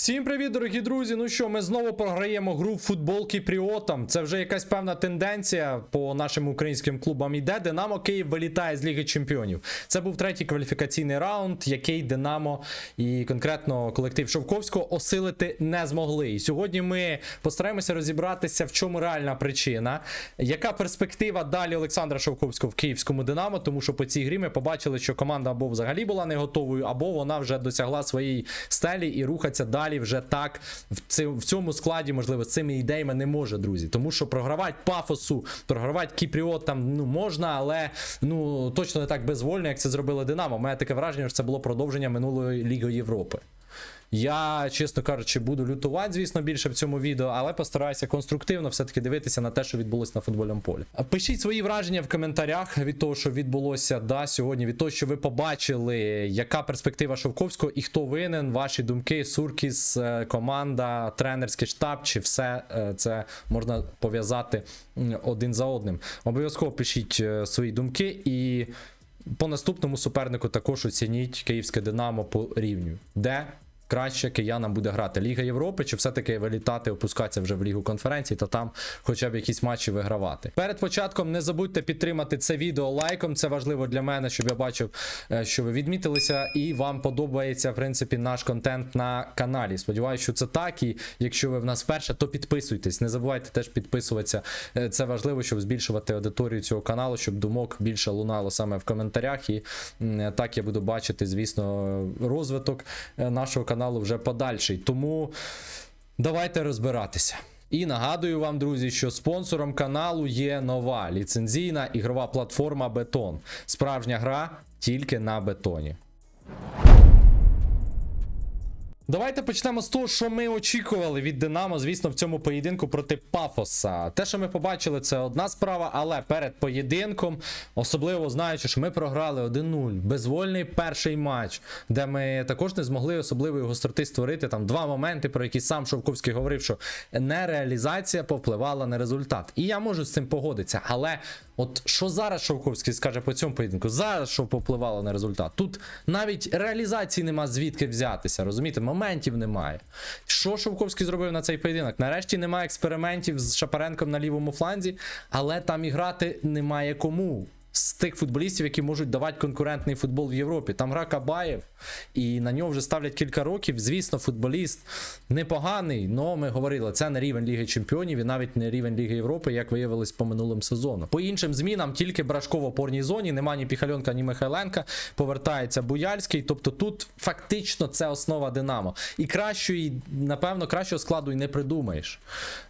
Всім привіт, дорогі друзі! Ну що, ми знову програємо гру футбол Кіпріотам. Це вже якась певна тенденція по нашим українським клубам іде. Динамо Київ вилітає з Ліги Чемпіонів. Це був третій кваліфікаційний раунд, який Динамо і конкретно колектив Шовковського осилити не змогли. І сьогодні ми постараємося розібратися, в чому реальна причина, яка перспектива далі Олександра Шовковського в київському Динамо, тому що по цій грі ми побачили, що команда або взагалі була не готовою, або вона вже досягла своєї стелі і рухаться далі вже так в цьому складі, можливо, з цими ідеями не може, друзі. Тому що програвати пафосу, програвати Кіпріот там ну можна, але ну точно не так безвольно, як це зробили Динамо. Мене таке враження, що це було продовження минулої Ліги Європи. Я, чесно кажучи, буду лютувати, звісно, більше в цьому відео, але постараюся конструктивно все-таки дивитися на те, що відбулося на футбольному полі. Пишіть свої враження в коментарях від того, що відбулося да, сьогодні, від того, що ви побачили, яка перспектива Шовковського і хто винен, ваші думки, Суркіс, е, команда, тренерський штаб, чи все е, це можна пов'язати один за одним. Обов'язково пишіть е, свої думки і. По наступному супернику також оцініть київське Динамо по рівню, де краще киянам буде грати Ліга Європи, чи все-таки вилітати, опускатися вже в Лігу конференцій, та там хоча б якісь матчі вигравати. Перед початком не забудьте підтримати це відео лайком. Це важливо для мене, щоб я бачив, е, що ви відмітилися, і вам подобається в принципі наш контент на каналі. Сподіваюся, що це так. І якщо ви в нас вперше, то підписуйтесь. Не забувайте теж підписуватися. Е, Це важливо, щоб збільшувати аудиторію цього каналу, щоб думок більше лунало саме в коментарях. І так я буду бачити, звісно, розвиток е, нашого каналу вже подальший. Тому давайте розбиратися. І нагадую вам, друзі, що спонсором каналу є нова ліцензійна ігрова платформа Бетон. Справжня гра тільки на бетоні. Давайте почнемо з того, що ми очікували від Динамо, звісно, в цьому поєдинку проти Пафоса. Те, що ми побачили, це одна справа, але перед поєдинком, особливо знаючи, що ми програли 1-0, безвольний перший матч, де ми також не змогли особливої гостроти створити там два моменти, про які сам Шовковський говорив, що нереалізація повпливала на результат. І я можу з цим погодитися, але от що зараз Шовковський скаже по цьому поєдинку? Зараз що повпливало на результат? Тут навіть реалізації нема звідки взятися, розумієте? Моментів немає. Що Шовковський зробив на цей поєдинок? Нарешті немає експериментів з Шапаренком на лівому фланзі, але там і грати немає кому. З тих футболістів, які можуть давати конкурентний футбол в Європі. Там гра Кабаєв, і на нього вже ставлять кілька років. Звісно, футболіст непоганий, але ми говорили, це не рівень Ліги Чемпіонів і навіть не рівень Ліги Європи, як виявилось по минулому сезону. По іншим змінам тільки Брашко в опорній зоні, нема ні Піхальонка, ні Михайленка. Повертається Буяльський. Тобто тут фактично це основа Динамо. І кращої, напевно, кращого складу і не придумаєш.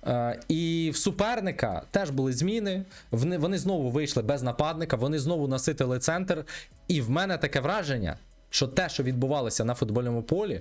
Е, і в суперника теж були зміни. Вони знову вийшли без нападника, вони знову наситили центр. І в мене таке враження, що те, що відбувалося на футбольному полі,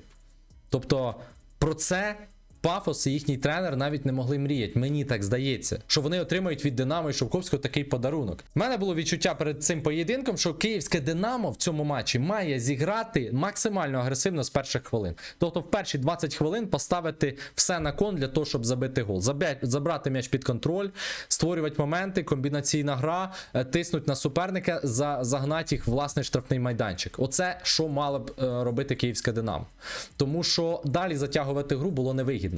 тобто про це. Пафос і їхній тренер навіть не могли мріяти. Мені так здається, що вони отримають від Динамо і Шовковського такий подарунок. У мене було відчуття перед цим поєдинком, що київське Динамо в цьому матчі має зіграти максимально агресивно з перших хвилин. Тобто, в перші 20 хвилин поставити все на кон для того, щоб забити гол. Забрати м'яч під контроль, створювати моменти, комбінаційна гра, е, тиснуть на суперника, за, загнати їх власний штрафний майданчик. Оце що мало б е, робити київське Динамо. Тому що далі затягувати гру було невигідно.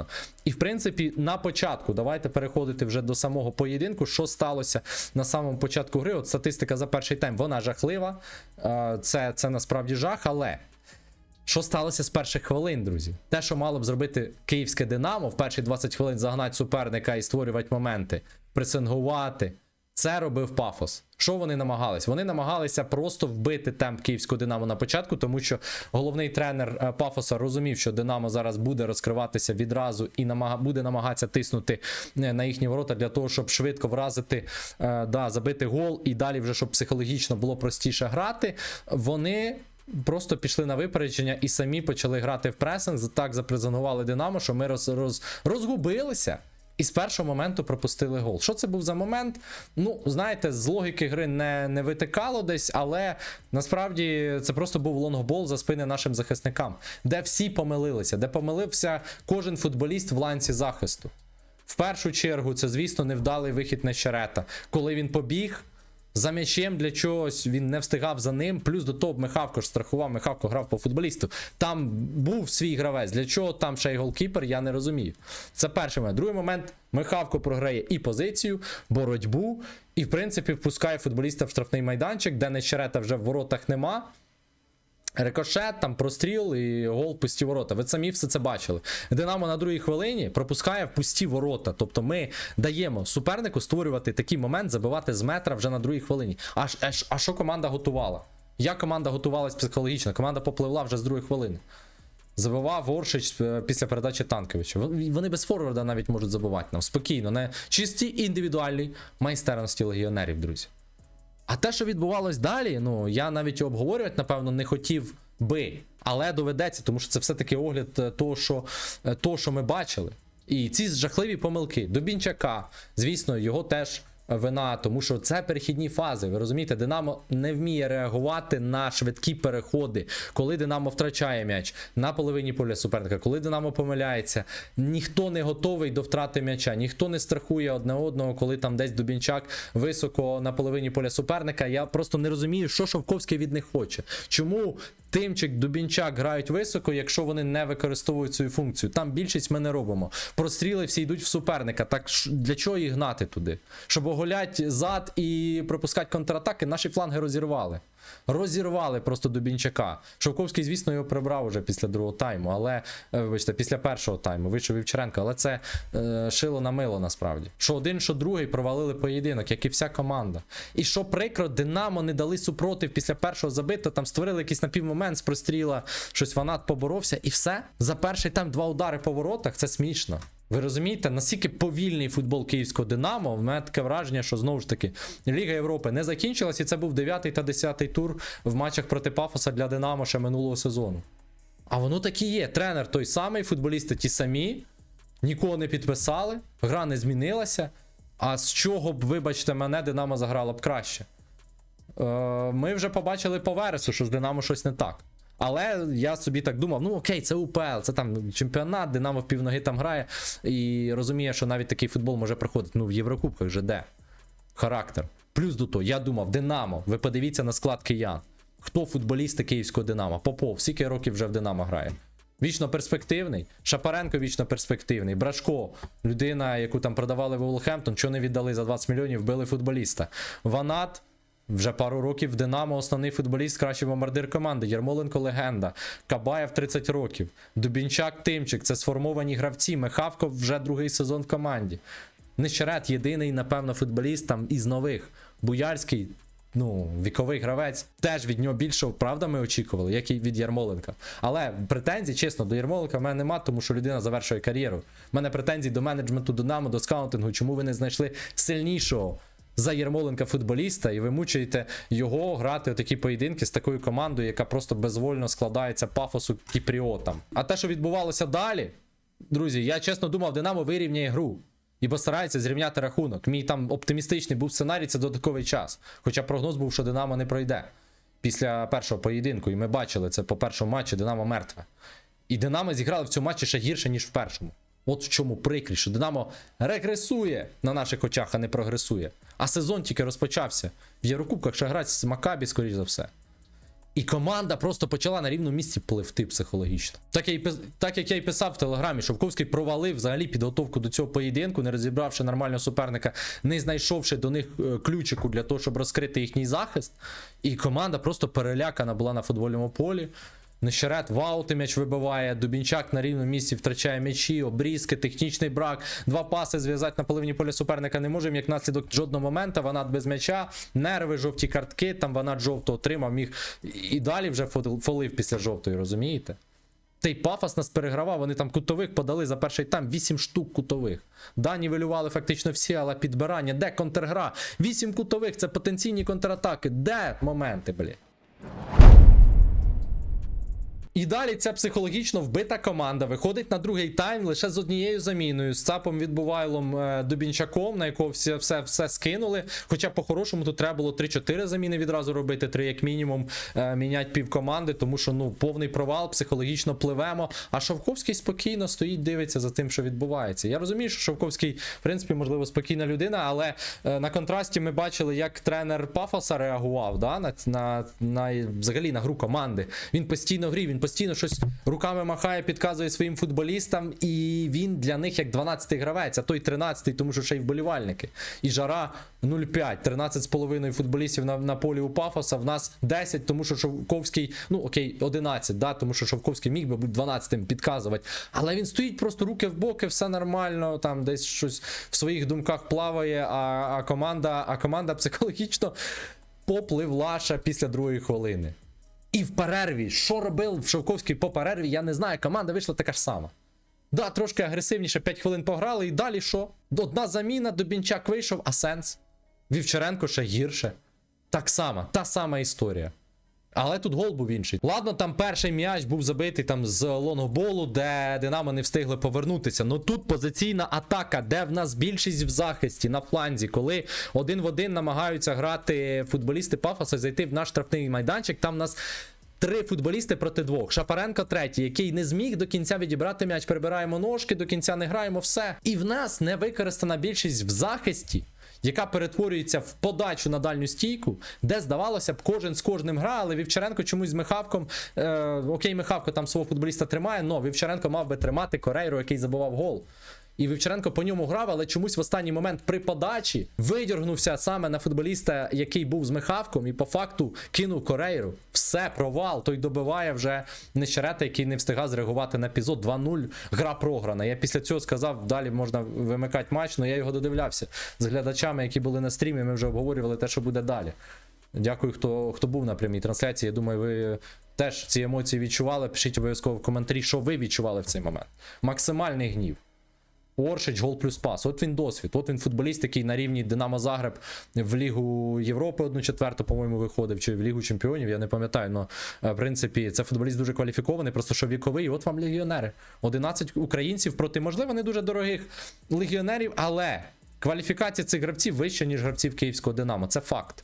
І в принципі, на початку, давайте переходити вже до самого поєдинку. Що сталося на самому початку гри? От статистика за перший тайм, вона жахлива. Е, Це, це насправді жах, але. Що сталося з перших хвилин, друзі? Те, що мало б зробити київське Динамо в перші 20 хвилин загнати суперника і створювати моменти, пресингувати. Це робив пафос. Що вони намагались? Вони намагалися просто вбити темп київського Динамо на початку, тому що головний тренер е, пафоса розумів, що Динамо зараз буде розкриватися відразу і намага... буде намагатися тиснути е, на їхні ворота для того, щоб швидко вразити, е, да, забити гол і далі, вже щоб психологічно було простіше грати. Вони просто пішли на випередження і самі почали грати в пресинг. Так запрезентували Динамо, що ми роз, роз, розгубилися. І з першого моменту пропустили гол. Що це був за момент? Ну, знаєте, з логіки гри не, не витикало десь, але насправді це просто був лонгбол за спини нашим захисникам, де всі помилилися, де помилився кожен футболіст в ланці захисту. В першу чергу, це, звісно, невдалий вихід на щерета, Коли він побіг, За м'ячем для чогось він не встигав за ним. Плюс до того Михавко ж страхував, Михавко грав по футболісту. Там був свій гравець. Для чого там ще й голкіпер, я не розумію. Це перший момент. Другий момент Михавко програє і позицію, боротьбу, і в принципі впускає футболіста в штрафний майданчик, де Нещерета вже в воротах нема. Рикошет, там простріл і гол в пусті ворота. Ви самі все це бачили. Динамо на другій хвилині пропускає в пусті ворота. Тобто ми даємо супернику створювати такий момент, забивати з метра вже на другій хвилині. А, ж- а, що команда готувала? Як команда готувалась психологічно? Команда попливла вже з другої хвилини. Забивав Оршич е, після передачі Танковича. Вони без форварда навіть можуть забивати нам. Спокійно, не чисті індивідуальні майстерності легіонерів, друзі. А те, що відбувалось далі, ну я навіть обговорювати, напевно, не хотів би, але доведеться, тому що це все-таки огляд е, того, що, е, того, що ми бачили. І ці жахливі помилки Дубінчака, звісно, його теж вина, тому що це перехідні фази. Ви розумієте, Динамо не вміє реагувати на швидкі переходи, коли Динамо втрачає м'яч на половині поля суперника, коли Динамо помиляється, ніхто не готовий до втрати м'яча, ніхто не страхує одне одного, коли там десь Дубінчак високо на половині поля суперника. Я просто не розумію, що Шовковський від них хоче. Чому Тимчик, Дубінчак грають високо, якщо вони не використовують свою функцію. Там більшість ми не робимо. Простріли всі йдуть в суперника. Так для чого їх гнати туди? Щоб оголять зад і пропускати контратаки, наші фланги розірвали. Розірвали просто Дубінчака. Шовковський, звісно, його прибрав уже після другого тайму, але е, вибачте, після першого тайму вийшов Вівчаренко, але це е, шило на мило насправді. Що один, що другий провалили поєдинок, як і вся команда. І що прикро, Динамо не дали супротив після першого забитого, там створили якийсь напівмомент з простріла, щось фанат поборовся, і все. За перший тайм два удари по воротах це смішно. Ви розумієте, наскільки повільний футбол київського Динамо, в мене таке враження, що знову ж таки Ліга Європи не закінчилась, і це був 9 та 10 тур в матчах проти Пафоса для Динамо ще минулого сезону. А воно так і є. Тренер той самий, футболісти ті самі, нікого не підписали, гра не змінилася. А з чого б, вибачте мене, Динамо заграло б краще? Е, ми вже побачили по вересу, що з Динамо щось не так. Але я собі так думав: ну окей, це УПЛ, це там чемпіонат, Динамо в півноги там грає. І розуміє, що навіть такий футбол може проходити. Ну, в Єврокубках же де? Характер. Плюс до того, я думав, Динамо, ви подивіться на склад киян. Хто футболісти київського Динамо? Попов, скільки років вже в Динамо грає? Вічно перспективний. Шапаренко вічно перспективний. Брашко, людина, яку там продавали в Волхемптон, що не віддали за 20 мільйонів, вбили футболіста. Ванат. Вже пару років Динамо основний футболіст, кращий бомбардир команди. Єрмоленко легенда. Кабаєв 30 років. Дубінчак Тимчик. Це сформовані гравці. Михавко вже другий сезон в команді. Нещерет єдиний, напевно, футболіст там із нових. Буярський, ну, віковий гравець. Теж від нього більше, правда, ми очікували, як і від Ярмоленка. Але претензій, чесно, до Ярмоленка в мене нема, тому що людина завершує кар'єру. У мене претензій до менеджменту Динамо, до скаутингу. Чому ви не знайшли сильнішого? За Єрмоленка футболіста, і ви мучаєте його грати у такі поєдинки з такою командою, яка просто безвольно складається пафосу кіпріотам. А те, що відбувалося далі, друзі, я чесно думав, Динамо вирівняє гру і постарається зрівняти рахунок. Мій там оптимістичний був сценарій, це додатковий час. Хоча прогноз був, що Динамо не пройде після першого поєдинку. І ми бачили це по першому матчі Динамо мертве. І Динамо зіграли в цьому матчі ще гірше, ніж в першому. От в чому прикрість, що Динамо регресує на наших очах, а не прогресує. А сезон тільки розпочався. В Єврокубках ще грати з Макабі, скоріш за все. І команда просто почала на рівному місці пливти психологічно. Так, я пис- так як я й писав в телеграмі, Шовковський провалив взагалі підготовку до цього поєдинку, не розібравши нормального суперника, не знайшовши до них е, ключику для того, щоб розкрити їхній захист. І команда просто перелякана була на футбольному полі. Нещерет вау, ти м'яч вибиває, Дубінчак на рівному місці втрачає м'ячі, обрізки, технічний брак, два паси зв'язати на половині поля суперника не можемо, як наслідок жодного моменту, Ванат без м'яча, нерви, жовті картки, там Ванат жовто отримав, міг і далі вже фолив після жовтої, розумієте? Той пафос нас перегравав, вони там кутових подали за перший тайм 8 штук кутових. Да, нівелювали фактично всі, але підбирання, де контргра? 8 кутових, це потенційні контратаки. Де моменти, блін? І далі ця психологічно вбита команда виходить на другий тайм лише з однією заміною з цапом відбувайлом е, Дубінчаком, на якого все, все, все скинули. Хоча по-хорошому тут треба було 3-4 заміни відразу робити, 3 як мінімум е, міняти пів команди, тому що ну повний провал, психологічно пливемо. А Шовковський спокійно стоїть, дивиться за тим, що відбувається. Я розумію, що Шовковський, в принципі, можливо, спокійна людина, але е, на контрасті ми бачили, як тренер Пафоса реагував да, на, на, на взагалі на гру команди. Він постійно в грі, він постійно щось руками махає, підказує своїм футболістам, і він для них як 12-й гравець, а той 13-й, тому що ще й вболівальники. І жара 0,5, 13,5 футболістів на, на полі у Пафоса. В нас 10, тому що Шовковський, ну окей, 11, да, тому що Шовковський міг би бути 12-м підказувати. Але він стоїть просто руки в боки, все нормально, там десь щось в своїх думках плаває, а, а команда, а команда психологічно попливла ще після другої хвилини. І в перерві, що робив Шовковський по перерві, я не знаю. Команда вийшла така ж сама. Да, трошки агресивніше, 5 хвилин пограли, і далі що? Одна заміна, Дубінчак вийшов, а сенс. Вівчаренко ще гірше. Так само, та сама історія. Але тут гол був інший. Ладно, там перший м'яч був забитий там з лонгболу, де Динамо не встигли повернутися. Ну тут позиційна атака, де в нас більшість в захисті на фланзі, коли один в один намагаються грати футболісти Пафоса, зайти в наш штрафний майданчик. Там в нас. Три футболісти проти двох. Шапаренко третій, який не зміг до кінця відібрати м'яч. Перебираємо ножки, до кінця не граємо, все. І в нас не використана більшість в захисті, яка перетворюється в подачу на дальню стійку, де здавалося б, кожен з кожним гра, але Вівчаренко чомусь з Михавком. Е, окей, Михавко там свого футболіста тримає, але Вівчаренко мав би тримати Корейру, який забував гол. І Вівчаренко по ньому грав, але чомусь в останній момент при подачі видіргнувся саме на футболіста, який був з Михавком, і по факту кинув Корейру. Все, провал. Той добиває вже Нещерета, який не встигав зреагувати на епізод. 2-0. Гра програна. Я після цього сказав, далі можна вимикати матч, але я його додивлявся з глядачами, які були на стрімі. Ми вже обговорювали те, що буде далі. Дякую, хто, хто був на прямій трансляції. Я думаю, ви теж ці емоції відчували. Пишіть обов'язково в коментарі, що ви відчували в цей момент. Максимальний гнів. Оршич, гол плюс пас. От він досвід. От він футболіст, який на рівні Динамо Загреб в Лігу Європи одну четверту, по-моєму, виходив, чи в Лігу Чемпіонів, я не пам'ятаю. але в принципі це футболіст дуже кваліфікований, просто що віковий. От вам легіонери. 11 українців проти, можливо, не дуже дорогих легіонерів, але кваліфікація цих гравців вища, ніж гравців Київського Динамо. Це факт.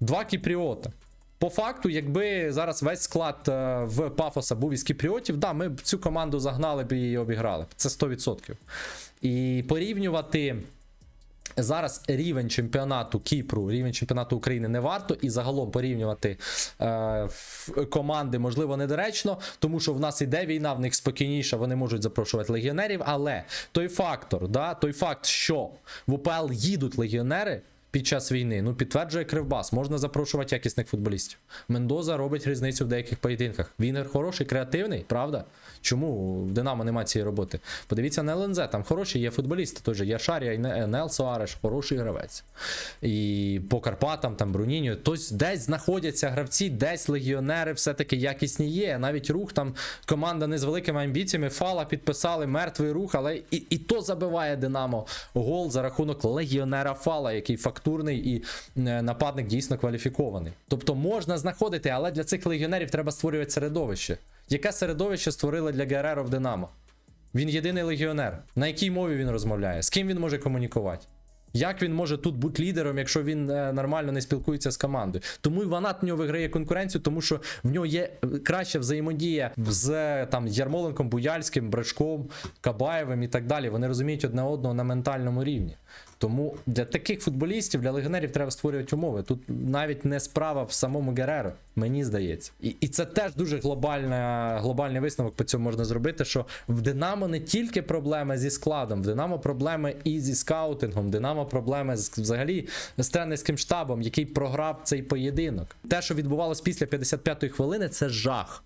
Два кіпріота. По факту, якби зараз весь склад е, в Пафоса був із кіпріотів, да, ми б цю команду загнали б і обіграли. Це 100%. І порівнювати зараз рівень чемпіонату Кіпру, рівень чемпіонату України не варто, і загалом порівнювати е, команди можливо недоречно, тому що в нас іде війна, в них спокійніше, вони можуть запрошувати легіонерів. Але той фактор, да, той факт, що в УПЛ їдуть легіонери. Під час війни, ну підтверджує Кривбас, можна запрошувати якісних футболістів. Мендоза робить різницю в деяких поєдинках. Він хороший, креативний, правда? Чому в Динамо немає цієї роботи? Подивіться на ЛНЗ, там хороші є футболісти, теж є Шарія, і Не- Нел Суареш, хороший гравець. І по Карпатам, там Бруніньо, тобто десь знаходяться гравці, десь легіонери все-таки якісні є. Навіть рух там команда не з великими амбіціями. Фала підписали мертвий рух, але і, і то забиває Динамо гол за рахунок легіонера Фала, який фактурний і е, нападник дійсно кваліфікований. Тобто можна знаходити, але для цих легіонерів треба створювати середовище. Яке середовище створили для Гереро в Динамо? Він єдиний легіонер. На якій мові він розмовляє? З ким він може комунікувати? Як він може тут бути лідером, якщо він е, нормально не спілкується з командою? Тому і Ванат в нього виграє конкуренцію, тому що в нього є е, краща взаємодія з е, там Ярмоленком, Буяльським, Брачком, Кабаєвим і так далі. Вони розуміють одне одного на ментальному рівні. Тому для таких футболістів, для легіонерів треба створювати умови. Тут навіть не справа в самому Гереро, мені здається. І, і це теж дуже глобальна, глобальний висновок по цьому можна зробити. Що в Динамо не тільки проблеми зі складом, в Динамо проблеми і зі скаутингом, Динамо проблеми з взагалі з тренерським штабом, який програв цей поєдинок. Те, що відбувалось після 55-ї хвилини, це жах.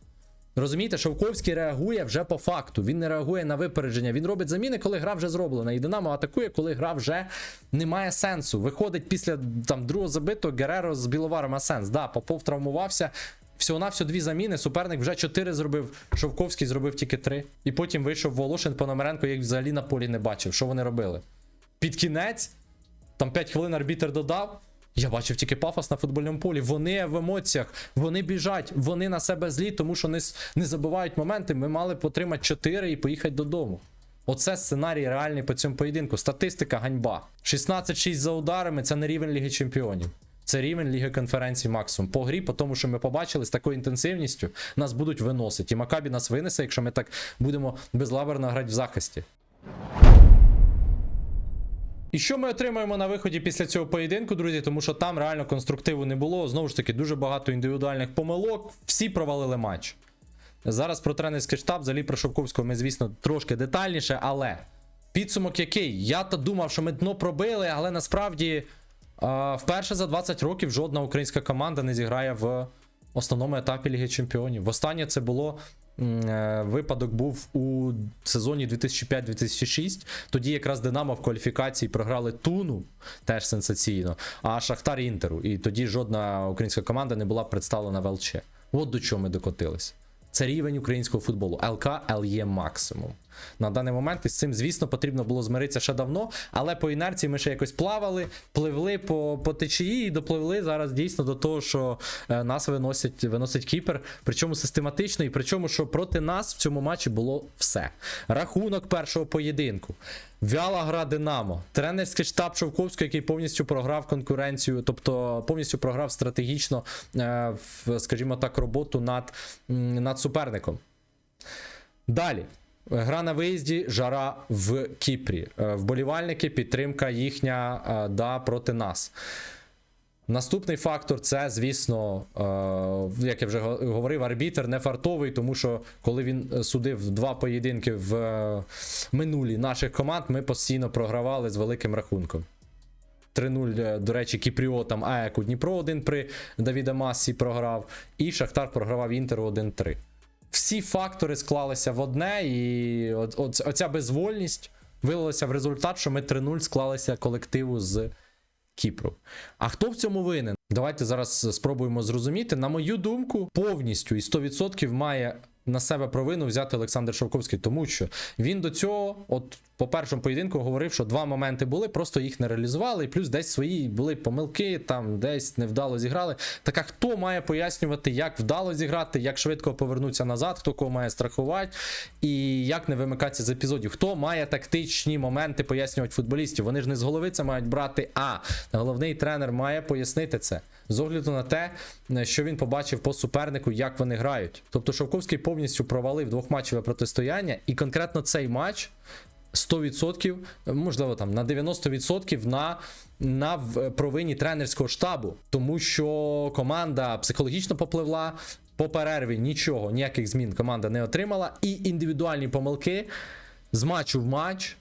Розумієте, Шовковський реагує вже по факту. Він не реагує на випередження. Він робить заміни, коли гра вже зроблена. І Динамо атакує, коли гра вже не має сенсу. Виходить після там другого забитого Гереро з Біловаром сенс. Да, Попов травмувався. Всього на всього дві заміни. Суперник вже чотири зробив. Шовковський зробив тільки три. І потім вийшов Волошин Пономаренко, як взагалі на полі не бачив. Що вони робили? Під кінець, там 5 хвилин арбітер додав. Я бачив тільки пафос на футбольному полі. Вони в емоціях, вони біжать, вони на себе злі, тому що не, не забувають моменти. Ми мали б отримати 4 і поїхати додому. Оце сценарій реальний по цьому поєдинку. Статистика ганьба. 16-6 за ударами це не рівень Ліги Чемпіонів. Це рівень Ліги конференцій максимум. По грі, по тому, що ми побачили з такою інтенсивністю, нас будуть виносити. І Макабі нас винесе, якщо ми так будемо безлаберно грати в захисті. І що ми отримаємо на виході після цього поєдинку, друзі? Тому що там реально конструктиву не було. Знову ж таки, дуже багато індивідуальних помилок. Всі провалили матч. Зараз про тренерський штаб, взагалі про Шовковського ми, звісно, трошки детальніше, але підсумок який? Я то думав, що ми дно пробили, але насправді а, вперше за 20 років жодна українська команда не зіграє в основному етапі Ліги Чемпіонів. Востаннє це було. Е, Випадок був у сезоні 2005-2006. Тоді якраз Динамо в кваліфікації програли Туну, теж сенсаційно, а Шахтар Інтеру. І тоді жодна українська команда не була представлена в ЛЧ. От до чого ми докотились. Це рівень українського футболу. ЛК ЛЄ максимум. На даний момент і з цим, звісно, потрібно було змиритися ще давно, але по інерції ми ще якось плавали, пливли по, по течії і допливли зараз дійсно до того, що е, нас виносять, виносить кіпер. Причому систематично, і причому, що проти нас в цьому матчі було все. Рахунок першого поєдинку. Вяла гра Динамо, тренерський штаб Шовковського, який повністю програв конкуренцію, тобто повністю програв стратегічно, е, скажімо так, роботу над, над суперником. Далі. Гра на виїзді, жара в Кіпрі. Е, Вболівальники, підтримка їхня е, да, проти нас. Наступний фактор це, звісно, е, як я вже говорив, арбітер не фартовий, тому що коли він е, судив два поєдинки в е, минулі наших команд, ми постійно програвали з великим рахунком. 3-0, е, до речі, Кіпріотам АЕКу Дніпро 1 при Давіда Массі програв, і Шахтар програвав Інтеру 1-3. Всі фактори склалися в одне, і от, от, оця безвольність вилилася в результат, що ми 3-0 склалися колективу з Кіпру. А хто в цьому винен? Давайте зараз спробуємо зрозуміти. На мою думку, повністю і 100% має на себе провину взяти Олександр Шовковський, тому що він до цього, от по першому поєдинку, говорив, що два моменти були, просто їх не реалізували, і плюс десь свої були помилки, там десь невдало зіграли. Так а хто має пояснювати, як вдало зіграти, як швидко повернутися назад, хто кого має страхувати, і як не вимикатися з епізодів? Хто має тактичні моменти пояснювати футболістів? Вони ж не з голови це мають брати. А головний тренер має пояснити це з огляду на те, що він побачив по супернику, як вони грають. Тобто Шовковський повністю провалив двохматчеве протистояння, і конкретно цей матч 100%, можливо, там на 90% на, на провині тренерського штабу, тому що команда психологічно попливла. По перерві нічого, ніяких змін команда не отримала, і індивідуальні помилки з матчу в матч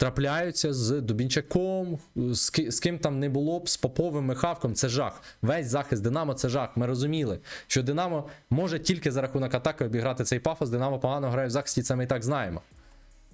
трапляються з Дубінчаком, з, ки- з ким там не було б, з Поповим Михавком. Це жах. Весь захист Динамо це жах. Ми розуміли, що Динамо може тільки за рахунок атаки обіграти цей пафос. Динамо погано грає в захисті, це ми і так знаємо.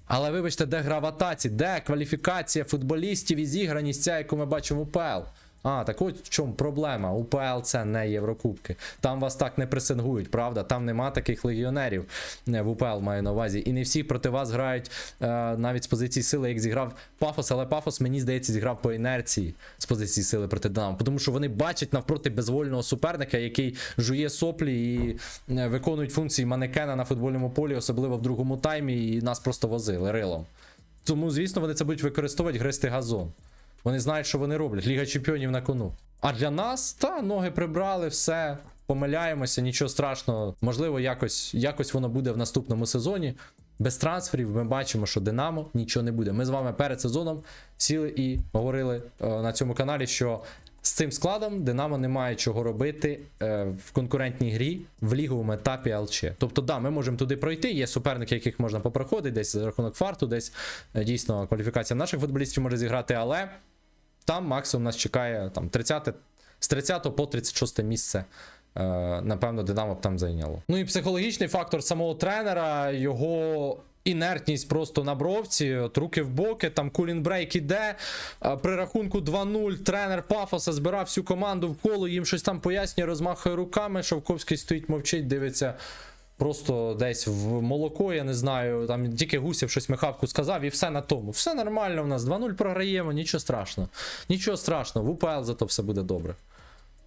Але вибачте, де гра в атаці, де кваліфікація футболістів і зіграність ця, яку ми бачимо в УПЛ. А, так от в чому проблема. УПЛ це не Єврокубки. Там вас так не пресингують, правда? Там нема таких легіонерів е, в УПЛ маю на увазі. І не всі проти вас грають е, навіть з позиції сили, як зіграв Пафос, але Пафос, мені здається, зіграв по інерції з позиції сили проти Динамо. Тому що вони бачать навпроти безвольного суперника, який жує соплі і е, виконують функції манекена на футбольному полі, особливо в другому таймі, і нас просто возили рилом. Тому, звісно, вони це будуть використовувати гристи газон. Вони знають, що вони роблять. Ліга чемпіонів на кону. А для нас, та, ноги прибрали, все, помиляємося, нічого страшного. Можливо, якось, якось воно буде в наступному сезоні. Без трансферів ми бачимо, що Динамо нічого не буде. Ми з вами перед сезоном сіли і говорили е, на цьому каналі, що з цим складом Динамо не має чого робити е, в конкурентній грі в ліговому етапі ЛЧ. Тобто, да, ми можемо туди пройти. Є суперники, яких можна попроходити, десь за рахунок фарту, десь е, дійсно кваліфікація наших футболістів може зіграти, але там максимум нас чекає там 30, з 30 по 36 місце. Е, напевно, Динамо б там зайняло. Ну і психологічний фактор самого тренера, його інертність просто на бровці, от руки в боки, там кулінбрейк іде. При рахунку 2-0 тренер Пафоса збирав всю команду в коло, їм щось там пояснює, розмахує руками. Шовковський стоїть, мовчить, дивиться. просто десь в молоко, я не знаю. Там тільки Гусєв щось Михавку сказав, і все на тому. Все нормально у нас. 2-0 програємо, нічого страшного. Нічого страшного, в УПЛ зато все буде добре.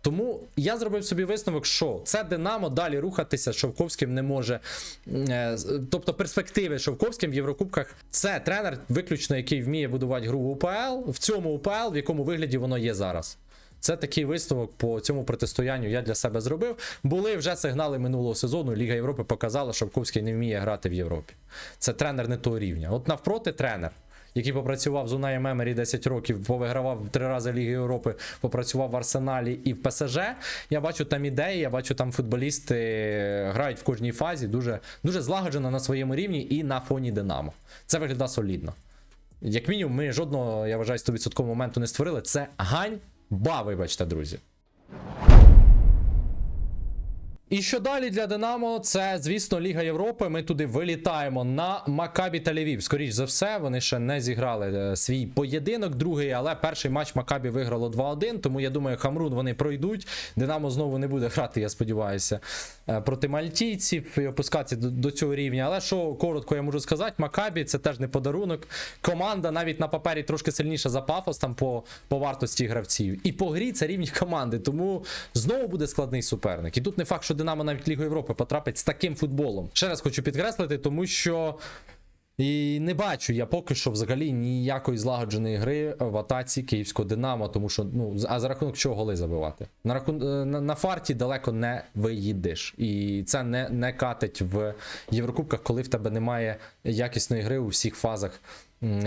Тому я зробив собі висновок, що це Динамо далі рухатися Шовковським не може. Е, Тобто перспективи Шовковським в Єврокубках це тренер, виключно який вміє будувати гру в УПЛ, в цьому УПЛ, в якому вигляді воно є зараз. Це такий висновок по цьому протистоянню я для себе зробив. Були вже сигнали минулого сезону. Ліга Європи показала, що Шовковський не вміє грати в Європі. Це тренер не того рівня. От навпроти тренер, який попрацював з Унаєм Емері 10 років, повигравав три рази Ліги Європи, попрацював в Арсеналі і в ПСЖ. Я бачу там ідеї, я бачу там футболісти грають в кожній фазі, дуже, дуже злагоджено на своєму рівні і на фоні Динамо. Це виглядає солідно. Як мінімум, ми жодного, я вважаю, 100% моменту не створили. Це ганьба, вибачте, друзі. І що далі для Динамо? Це, звісно, Ліга Європи. Ми туди вилітаємо на Макабі Тель-Авів. Скоріш за все, вони ще не зіграли е, свій поєдинок, другий, але перший матч Макабі виграло 2-1. Тому я думаю, Хамрун вони пройдуть. Динамо знову не буде грати, я сподіваюся, е, проти мальтійців і опускатися до, до цього рівня. Але що коротко я можу сказати, Макабі це теж не подарунок. Команда навіть на папері трошки сильніша за пафос там по, по вартості гравців. І по грі це рівні команди. Тому знову буде складний суперник. І тут не факт, що Динамо навіть Лігу Європи потрапить з таким футболом. Ще раз хочу підкреслити, тому що. І не бачу я поки що взагалі ніякої злагодженої гри в атаці київського Динамо, тому що ну а за рахунок чого голи забивати? На рахун е, на, на фарті далеко не виїдеш, і це не, не катить в Єврокубках, коли в тебе немає якісної гри у всіх фазах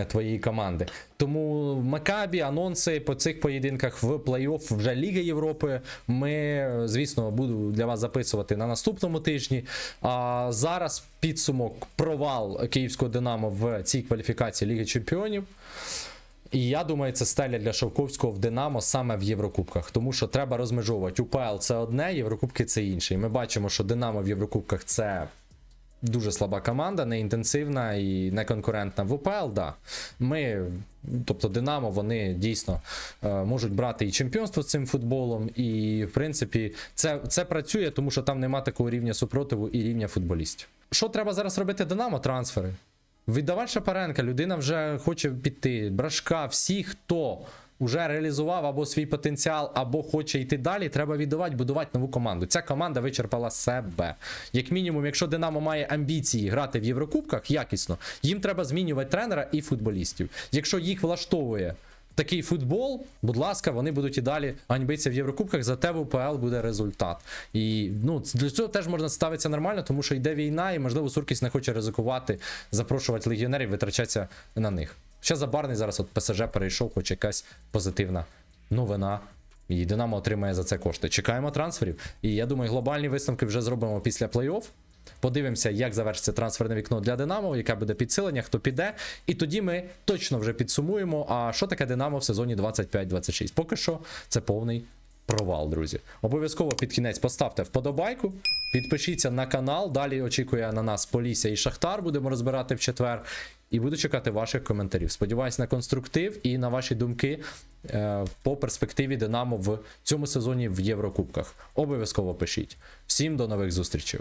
твоєї команди. Тому Макабі анонси по цих поєдинках в плей-офф вже Ліги Європи. Ми, звісно, буду для вас записувати на наступному тижні. А зараз підсумок провал київського Динамо в цій кваліфікації Ліги Чемпіонів. І я думаю, це стеля для Шовковського в Динамо саме в Єврокубках, тому що треба розмежовувати. УПЛ це одне, Єврокубки це інше. І ми бачимо, що Динамо в Єврокубках це дуже слаба команда, не інтенсивна і не конкурентна. В УПЛ, да. Ми, тобто Динамо, вони дійсно е, можуть брати і чемпіонство з цим футболом. І, в принципі, це, це працює, тому що там нема такого рівня супротиву і рівня футболістів. Що треба зараз робити Динамо? Трансфери. Віддавати Шапаренка, людина вже хоче піти. Брашка, всі, хто вже реалізував або свій потенціал, або хоче йти далі, треба віддавати, будувати нову команду. Ця команда вичерпала себе. Як мінімум, якщо Динамо має амбіції грати в Єврокубках якісно, їм треба змінювати тренера і футболістів. Якщо їх влаштовує. Такий футбол, будь ласка, вони будуть і далі ганьбитися в Єврокубках, зате в УПЛ буде результат. І ну, для цього теж можна ставитися нормально, тому що йде війна, і можливо Суркіс не хоче ризикувати, запрошувати легіонерів, витрачатися на них. Ще Забарний зараз от ПСЖ перейшов, хоч якась позитивна новина. І Динамо отримає за це кошти. Чекаємо трансферів. І я думаю, глобальні висновки вже зробимо після плей-офф. Подивимося, як завершиться трансферне вікно для Динамо, яке буде підсилення, хто піде. І тоді ми точно вже підсумуємо, а що таке Динамо в сезоні 25-26. Поки що це повний провал, друзі. Обов'язково під кінець поставте вподобайку, підпишіться на канал. Далі очікує на нас Полісся і Шахтар. Будемо розбирати в четвер. І буду чекати ваших коментарів. Сподіваюсь на конструктив і на ваші думки е, по перспективі Динамо в цьому сезоні в Єврокубках. Обов'язково пишіть. Всім до нових зустрічей.